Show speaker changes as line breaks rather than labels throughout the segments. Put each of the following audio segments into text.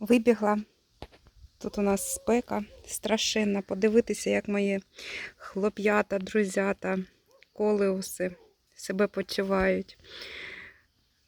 Вибігла. Тут у нас спека страшенна. Подивитися, як мої хлоп'ята, друзята, колеуси себе почувають.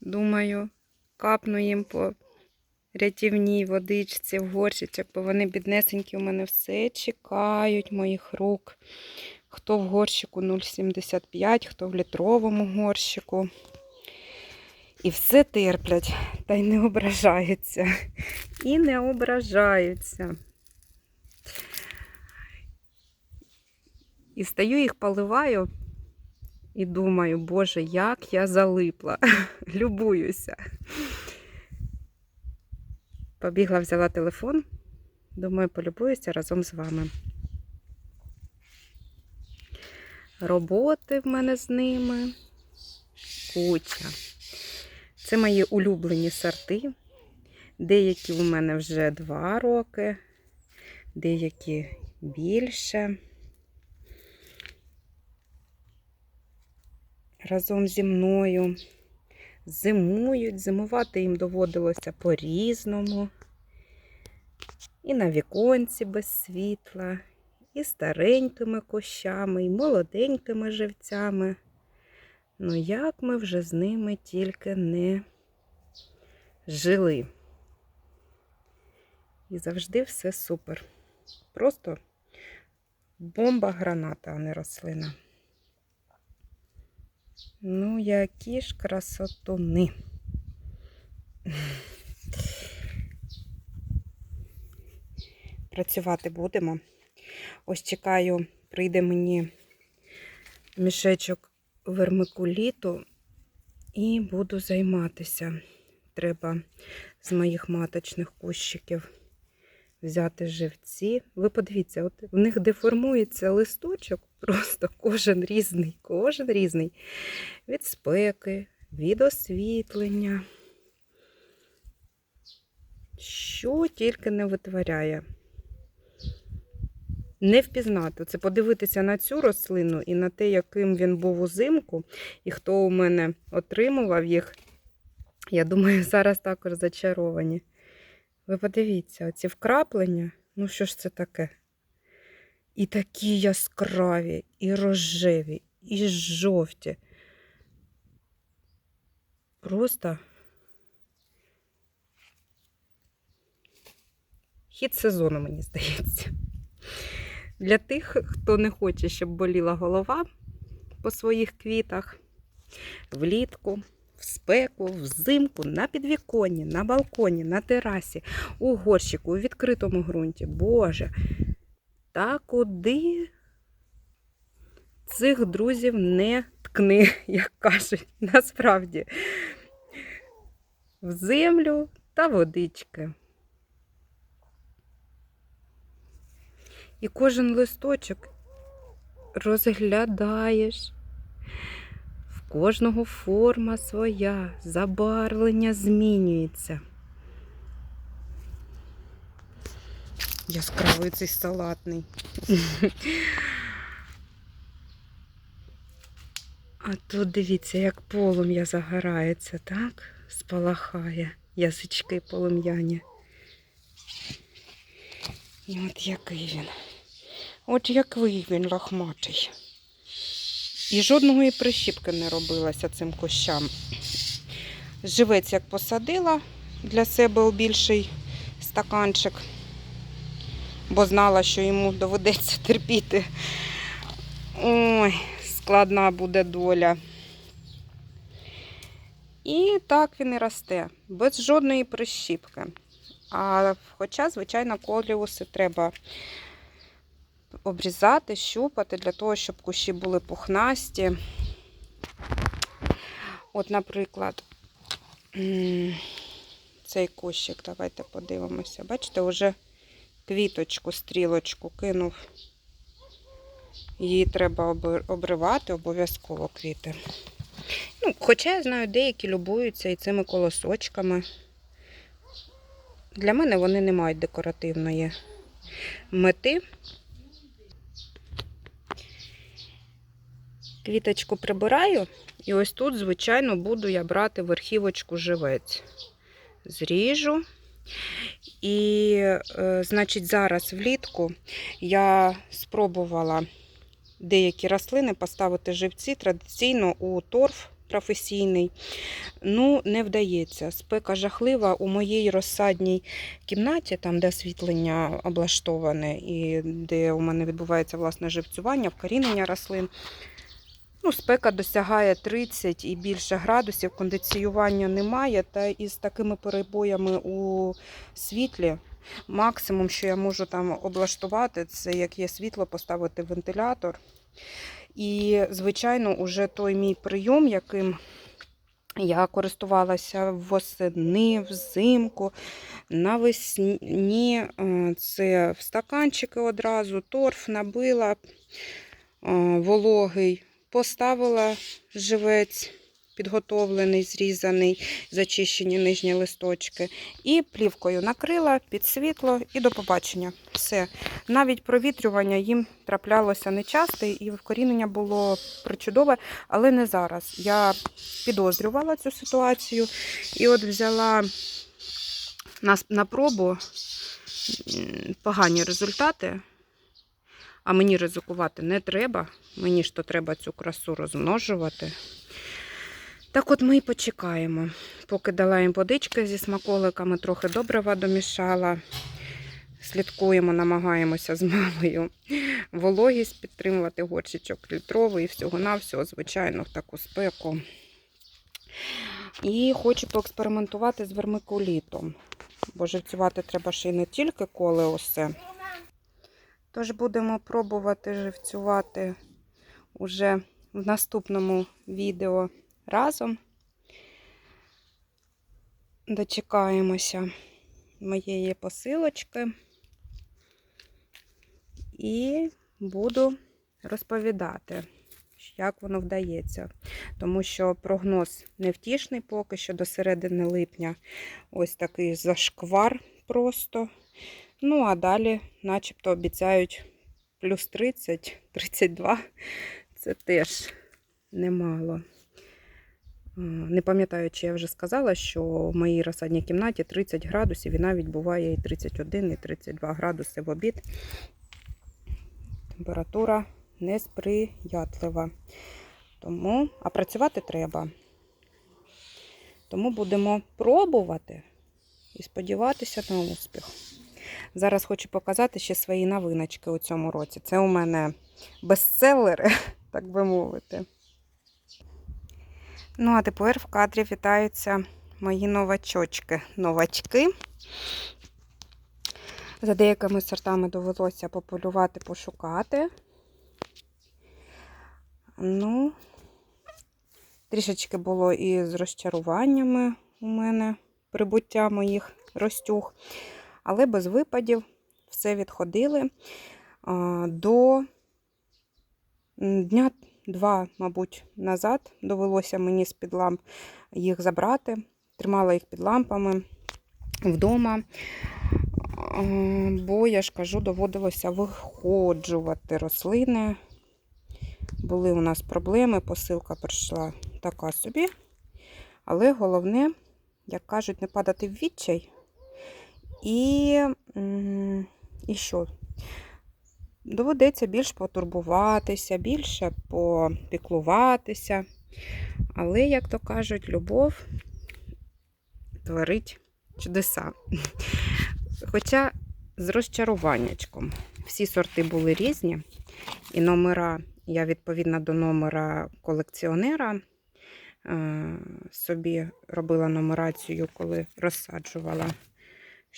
Думаю, капну їм по рятівній водичці в горщичок, бо вони біднесенькі у мене все чекають моїх рук. Хто в горщику 0,75, хто в літровому горщику. І все терплять, та й не ображаються. І не ображаються. І стою їх поливаю і думаю, Боже, як я залипла. Любуюся. Побігла, взяла телефон. Думаю, полюбуюся разом з вами. Роботи в мене з ними куча. Це мої улюблені сорти. Деякі у мене вже два роки, деякі більше. Разом зі мною зимують, зимувати їм доводилося по-різному. І на віконці без світла, і старенькими кущами, і молоденькими живцями. Ну, як ми вже з ними тільки не жили. І завжди все супер. Просто бомба граната, а не рослина. Ну, які ж красотуни. Працювати будемо. Ось чекаю, прийде мені мішечок вермикуліту і буду займатися. Треба з моїх маточних кущиків взяти живці. Ви подивіться, от в них деформується листочок, просто кожен різний, кожен різний. Від спеки, від освітлення. Що тільки не витворяє. Не впізнати. Це подивитися на цю рослину і на те, яким він був узимку, і хто у мене отримував їх. Я думаю, зараз також зачаровані. Ви подивіться, оці вкраплення, ну що ж це таке? І такі яскраві, і рожеві, і жовті. Просто хід сезону, мені здається. Для тих, хто не хоче, щоб боліла голова по своїх квітах, влітку, в спеку, взимку, на підвіконні, на балконі, на терасі, у горщику, у відкритому ґрунті. Боже, та куди цих друзів не ткни, як кажуть, насправді. В землю та водички. І кожен листочок розглядаєш. В кожного форма своя, забарвлення змінюється. Яскравий цей салатний. А тут дивіться, як полум'я загорається, так? Спалахає язички полум'яні. І от який він. От який він лохматий. І жодної прищіпки не робилася цим кущам. Живець як посадила для себе у більший стаканчик, бо знала, що йому доведеться терпіти. Ой, складна буде доля. І так він і росте, без жодної прищіпки. А хоча, звичайно, коліуси треба обрізати, щупати для того, щоб кущі були пухнасті. От, наприклад, цей кущик, давайте подивимося. Бачите, вже квіточку, стрілочку кинув. Її треба обривати, обов'язково квіти. Ну, хоча я знаю, деякі любуються і цими колосочками. Для мене вони не мають декоративної мети. Квіточку прибираю, і ось тут, звичайно, буду я брати верхівочку живець. Зріжу І, е, значить, зараз влітку я спробувала деякі рослини поставити живці традиційно у торф професійний. Ну, не вдається. Спека жахлива у моїй розсадній кімнаті, там, де освітлення облаштоване, і де у мене відбувається власне живцювання, вкорінення рослин. Ну, спека досягає 30 і більше градусів, кондиціювання немає. Та із такими перебоями у світлі максимум, що я можу там облаштувати, це як є світло, поставити вентилятор. І, звичайно, уже той мій прийом, яким я користувалася восени, взимку, навесні, е, це в стаканчики одразу, торф набила е, вологий, поставила живець підготовлений, зрізаний, зачищені нижні листочки, і плівкою накрила під світло і до побачення. Все. Навіть провітрювання їм траплялося нечасто, і вкорінення було причудове, але не зараз. Я підозрювала цю ситуацію і от взяла на, на пробу погані результати. А мені ризикувати не треба. Мені ж то треба цю красу розмножувати. Так от ми і почекаємо. Поки дала їм водички зі смаколиками, трохи добрива домішала. Слідкуємо, намагаємося з мамою вологість підтримувати, горщичок літровий, всього-навсього, звичайно, в таку спеку. І хочу поекспериментувати з вермикулітом. Бо живцювати треба ще й не тільки колеосе. Тож будемо пробувати живцювати уже в наступному відео разом. Дочекаємося моєї посилочки і буду розповідати, як воно вдається. Тому що прогноз невтішний поки що до середини липня. Ось такий зашквар просто. Ну, а далі, начебто, обіцяють плюс 30, 32. Це теж немало. Не пам'ятаю, чи я вже сказала, що в моїй розсадній кімнаті 30 градусів і навіть буває і 31, і 32 градуси в обід. Температура несприятлива. Тому, а працювати треба. Тому будемо пробувати і сподіватися на успіх. Зараз хочу показати ще свої новиночки у цьому році. Це у мене бестселери, так би мовити. Ну, а тепер в кадрі вітаються мої новачочки. Новачки. За деякими сортами довелося пополювати, пошукати. Ну, трішечки було і з розчаруваннями у мене прибуття моїх ростюг, але без випадів все відходили. До дня два, мабуть, назад довелося мені з-під ламп їх забрати. Тримала їх під лампами вдома. Бо, я ж кажу, доводилося виходжувати рослини. Були у нас проблеми, посилка прийшла така собі. Але головне, як кажуть, не падати в відчай. І, що? Доведеться більш потурбуватися, більше попіклуватися. Але, як то кажуть, любов творить чудеса. Хоча з розчаруваннячком. Всі сорти були різні, і номера, я відповідно до номера колекціонера е, собі робила нумерацію, коли розсаджувала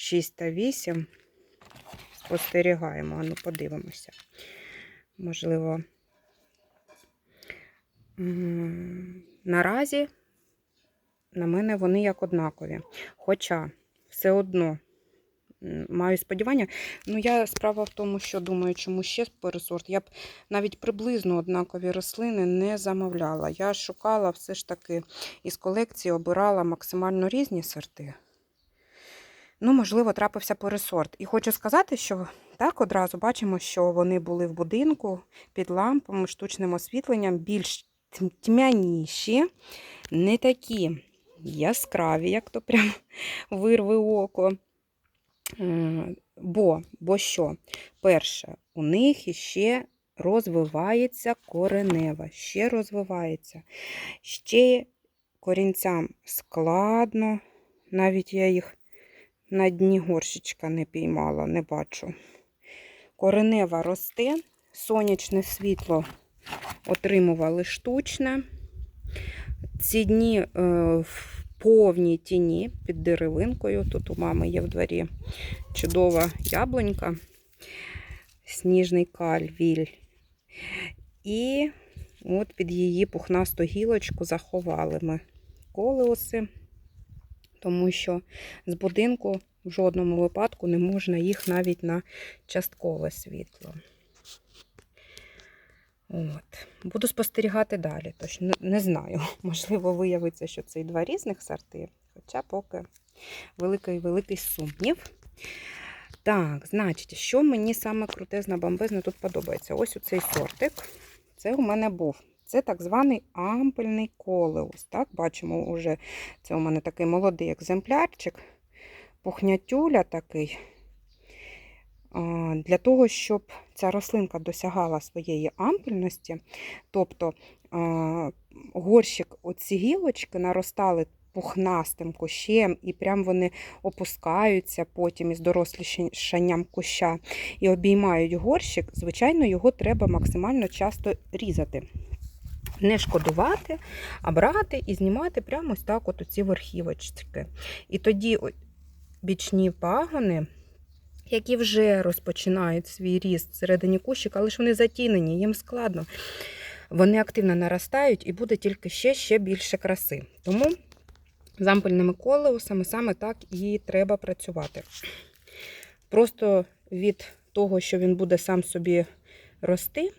6 та 8. Спостерігаємо, ну подивимося. Можливо, наразі на мене вони як однакові. Хоча все одно маю сподівання. Ну, я справа в тому, що думаю, чому ще пересорт. Я б навіть приблизно однакові рослини не замовляла. Я шукала все ж таки із колекції обирала максимально різні сорти. Ну, можливо, трапився пересорт. І хочу сказати, що так одразу бачимо, що вони були в будинку під лампами, штучним освітленням, більш тьмяніші, не такі яскраві, як то прям вирви око. Бо, бо що? Перше, у них іще розвивається коренева, ще розвивається. Ще корінцям складно, навіть я їх на дні горщичка не піймала, не бачу. Коренева росте, сонячне світло отримували штучне. Ці дні е, в повній тіні під деревинкою. Тут у мами є в дворі чудова яблунька, сніжний кальвіль. І от під її пухнасту гілочку заховали ми колеоси, тому що з будинку в жодному випадку не можна їх навіть на часткове світло. От. Буду спостерігати далі. Тож не, знаю. Можливо, виявиться, що це і два різних сорти, хоча поки великий-великий сумнів. Так, значить, що мені саме крутезна бомбезна тут подобається? Ось у цей сортик. Це у мене був. Це так званий ампельний колеус. Так, бачимо, вже це у мене такий молодий екземплярчик, пухнятюля такий. Для того, щоб ця рослинка досягала своєї ампельності, тобто горщик, оці гілочки наростали пухнастим кущем, і прям вони опускаються потім із дорослішанням куща і обіймають горщик, звичайно, його треба максимально часто різати. Не шкодувати, а брати і знімати прямо ось так от ці верхівочки. І тоді бічні пагони, які вже розпочинають свій ріст всередині кущика, але ж вони затінені, їм складно. Вони активно наростають і буде тільки ще ще більше краси. Тому з ампельними колеусами саме так і треба працювати. Просто від того, що він буде сам собі рости,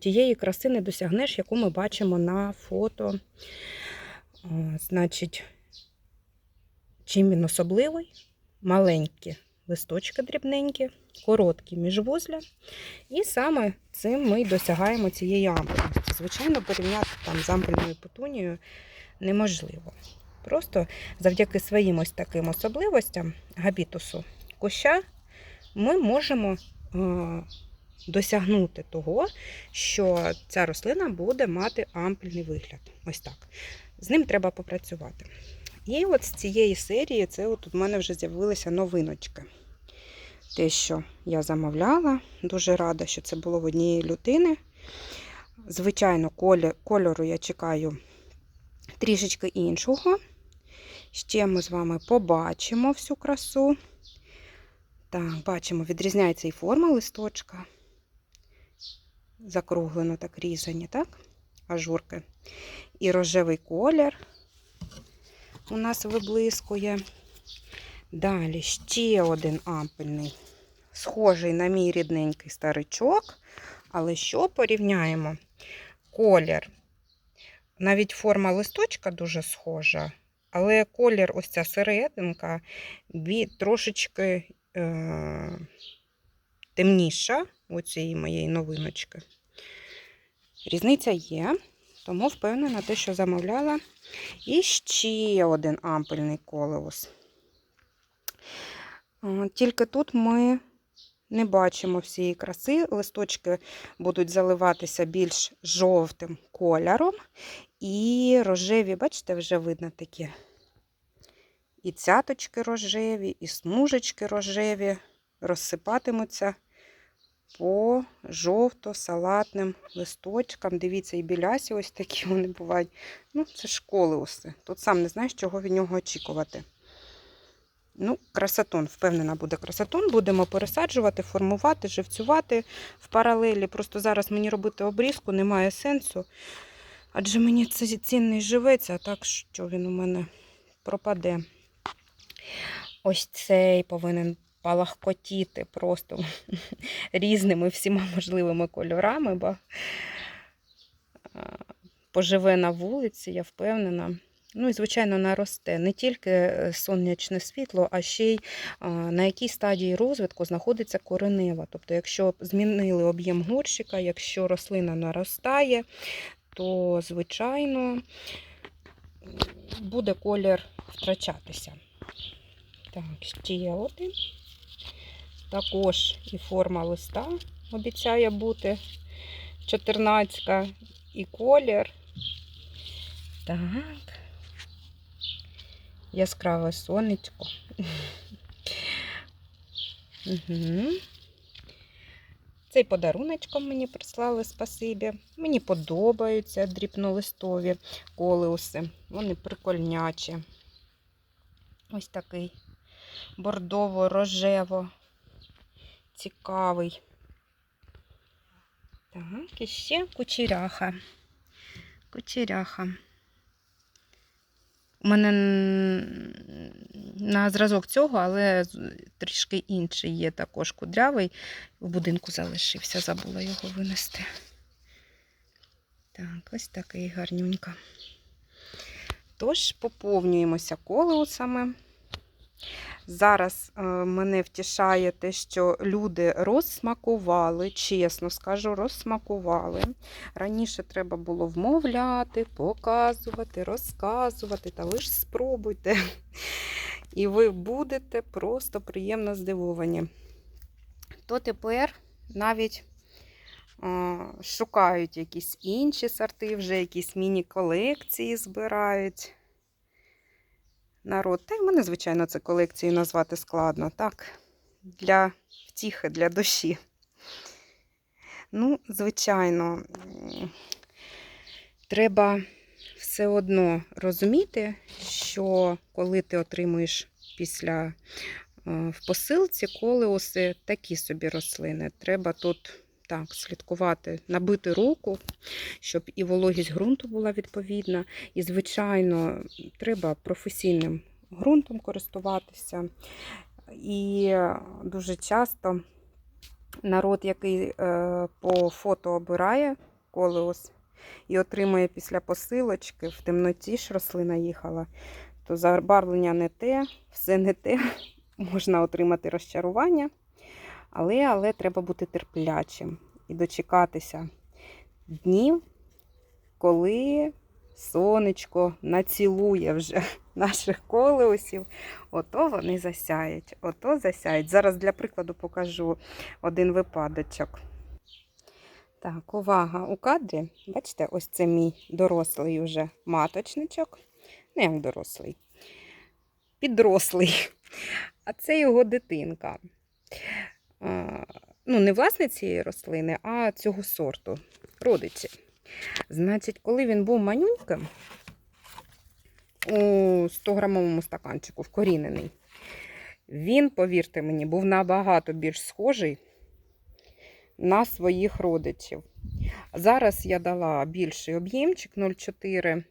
тієї краси не досягнеш, яку ми бачимо на фото. Значить, чим він особливий? Маленькі листочки дрібненькі, короткі міжвузля. І саме цим ми досягаємо цієї ампельності. Звичайно, порівняти там з ампельною петунією неможливо. Просто завдяки своїм ось таким особливостям габітусу куща ми можемо досягнути того, що ця рослина буде мати ампельний вигляд. Ось так. З ним треба попрацювати. І от з цієї серії це от у мене вже з'явилися новиночки. Те, що я замовляла, дуже рада, що це було в однієї людини. Звичайно, кольору я чекаю трішечки іншого. Ще ми з вами побачимо всю красу. Так, бачимо, відрізняється і форма листочка. Закруглено так різані, так? Ажурки. І рожевий колір у нас виблискує. Далі ще один ампельний, схожий на мій рідненький старичок. Але що порівняємо? Колір. Навіть форма листочка дуже схожа, але колір, ось ця серединка, трошечки е, темніша у моєї новиночки. Різниця є, тому впевнена, те, що замовляла. І ще один ампельний колеус. Тільки тут ми не бачимо всієї краси. Листочки будуть заливатися більш жовтим кольором. І рожеві, бачите, вже видно такі. І цяточки рожеві, і смужечки рожеві розсипатимуться по жовто-салатним листочкам. Дивіться, і білясі ось такі вони бувають. Ну, це ж колеуси. Тут сам не знаєш, чого від нього очікувати. Ну, красотон, впевнена, буде красотон. Будемо пересаджувати, формувати, живцювати в паралелі. Просто зараз мені робити обрізку немає сенсу. Адже мені це цінний живець, а так що він у мене пропаде. Ось цей повинен палахкотіти просто різними всіма можливими кольорами, бо поживе на вулиці, я впевнена. Ну і, звичайно, наросте не тільки е, сонячне світло, а ще й на якій стадії розвитку знаходиться коренева. Тобто, якщо змінили об'єм горщика, якщо рослина наростає, то, звичайно, буде колір втрачатися. Так, ще один. Також і форма листа обіцяє бути 14 і колір. Так. Яскраве сонечко. Цей подаруночком мені прислали спасибі. Мені подобаються дрібнолистові колеуси. Вони прикольнячі. Ось такий бордово-рожево. Цікавий. Так, і ще кучеряха. Кучеряха. У мене на зразок цього, але трішки інший є також кудрявий. В будинку залишився, забула його винести. Так, ось такий гарнюнька. Тож, поповнюємося колеусами. Зараз е, мене втішає те, що люди розсмакували, чесно скажу, розсмакували. Раніше треба було вмовляти, показувати, розказувати, та ви ж спробуйте. І ви будете просто приємно здивовані. То тепер навіть е, шукають якісь інші сорти, вже якісь міні-колекції збирають народ. Та й мене, звичайно, це колекцією назвати складно, так? Для втіхи, для душі. Ну, звичайно, треба все одно розуміти, що коли ти отримуєш після е, в посилці колеуси такі собі рослини. Треба тут так слідкувати, набити руку, щоб і вологість ґрунту була відповідна. І, звичайно, треба професійним ґрунтом користуватися. І дуже часто народ, який е, по фото обирає колеус і отримує після посилочки, в темноті ж рослина їхала, то забарвлення не те, все не те, можна отримати розчарування. Але, але треба бути терплячим і дочекатися днів, коли сонечко націлує вже наших колеусів, ото вони засяють. Ото засяють. Зараз для прикладу покажу один випадочок. Так, увага у кадрі. Бачите, ось це мій дорослий уже маточничок. Не як дорослий, підрослий. А це його дитинка. Ну, не власне цієї рослини, а цього сорту. Родичі. Значить, коли він був манюньким, у 100-грамовому стаканчику, вкорінений, він, повірте мені, був набагато більш схожий на своїх родичів. Зараз я дала більший об'ємчик 0,4.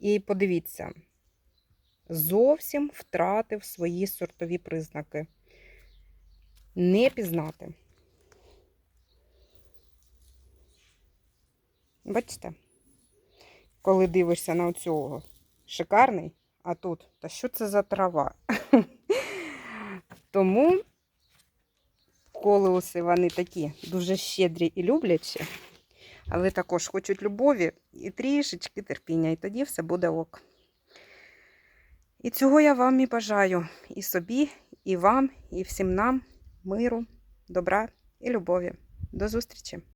І подивіться, зовсім втратив свої сортові признаки. Не пізнати. Бачите? Коли дивишся на цього шикарний, а тут, та що це за трава? Тому колеуси вони такі дуже щедрі і люблячі, але також хочуть любові і трішечки терпіння, і тоді все буде ок. І цього я вам і бажаю і собі, і вам, і всім нам миру, добра і любові. До зустрічі!